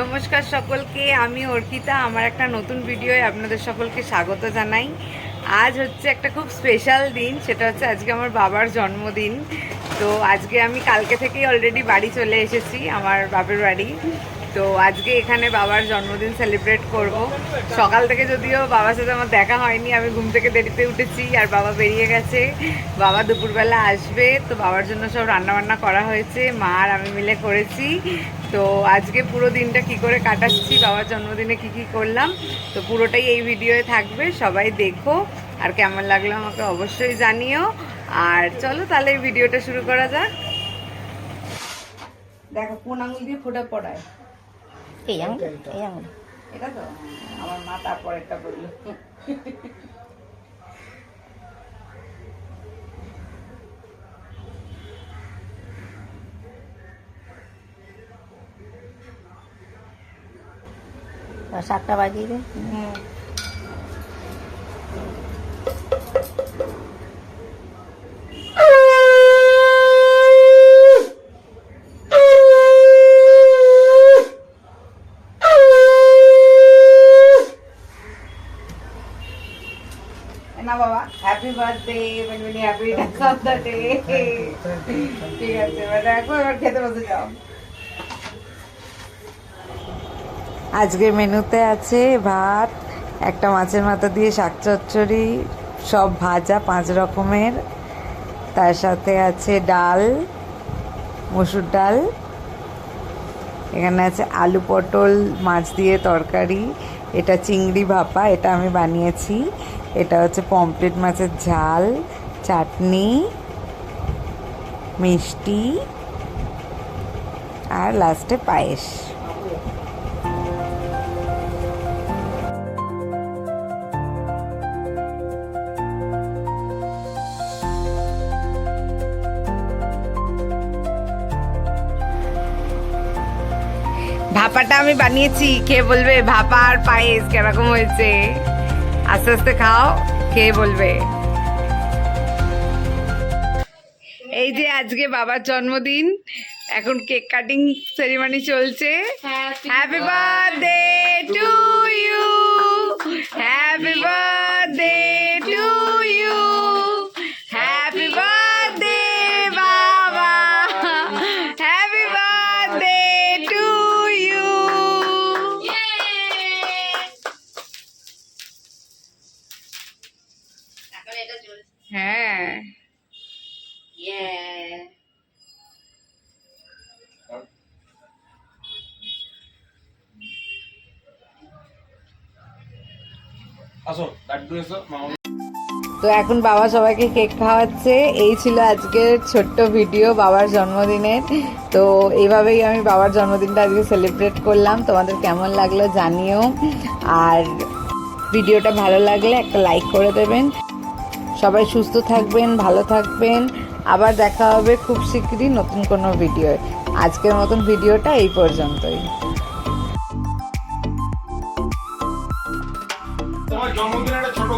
নমস্কার সকলকে, আমি অর্পিতা। আমার একটা নতুন ভিডিওয়ে আপনাদের সকলকে স্বাগত জানাই। আজ হচ্ছে একটা খুব স্পেশাল দিন, সেটা হচ্ছে আজকে আমার বাবার জন্মদিন। তো আজকে আমি কালকে থেকেই অলরেডি বাড়ি চলে এসেছি, আমার বাপের বাড়ি। তো আজকে এখানে বাবার জন্মদিন সেলিব্রেট করব। সকাল থেকে যদিও বাবার সাথে আমার দেখা হয়নি, আমি ঘুম থেকে দেরিতে উঠেছি আর বাবা বেরিয়ে গেছে। বাবা দুপুরবেলা আসবে, তো বাবার জন্য সব রান্নাবান্না করা হয়েছে, মা আর আমি মিলে করেছি। তো আজকে পুরো দিনটা কি করে কাটাচ্ছি, বাবার জন্মদিনে কি কি করলাম, তো পুরোটাই এই ভিডিওয়ে থাকবে, সবাই দেখো। আর কেমন লাগল আমাকে অবশ্যই জানিও। আর চলো তাহলে ভিডিওটা শুরু করা যাক। দেখো, কোন আঙুল দিয়ে ফোটা পড়ায়। এই আঙুল এই আঙুল এটা তো আমার মা তারপর একটা বলল। সাতটা বাজিয়ে দে। না বাবা? হ্যাপি বার্থডে মানে হ্যাপি ডে ঠিক আছে, এবার দেখো, এবার খেতে বসে যাও। আজকের মেনুতে আছে ভাত, একটা মাছের মাথা দিয়ে শাক চচ্চড়ি, সব ভাজা পাঁচ রকমের। তার সাথে আছে ডাল, মসুর ডাল এখানে আছে আলু পটল, মাছ দিয়ে তরকারি, এটা চিংড়ি ভাপা, এটা আমি বানিয়েছি। এটা হচ্ছে পমপ্লেট মাছের ঝাল, চাটনি, মিষ্টি, আর লাস্টে পায়েস। ভাপাটা আমি বানিয়েছি। খেয়ে বলবে ভাপা আর পায়েস কেরকম হয়েছে? আস্তে আস্তে খাও খেয়ে বলবে? এই যে আজকে বাবার জন্মদিন এখন কেক কাটিং সেরিমনি চলছে। হ্যাপি বার্থডে টু তো এখন বাবা সবাইকে কেক খাওয়াচ্ছে। এই ছিল আজকের ছোট্ট ভিডিও বাবার জন্মদিনের। তো এইভাবেই আমি বাবার জন্মদিনটা আজকে সেলিব্রেট করলাম। তোমাদের কেমন লাগল জানিও। আর ভিডিওটা ভালো লাগলে একটা লাইক করে দেবেন। সবাই সুস্থ থাকবেন ভালো থাকবেন। আবার দেখা হবে খুব শীঘ্রই নতুন কোনো ভিডিওয় আজকের মতন ভিডিওটা এই পর্যন্তই। তোমার একটা ছোট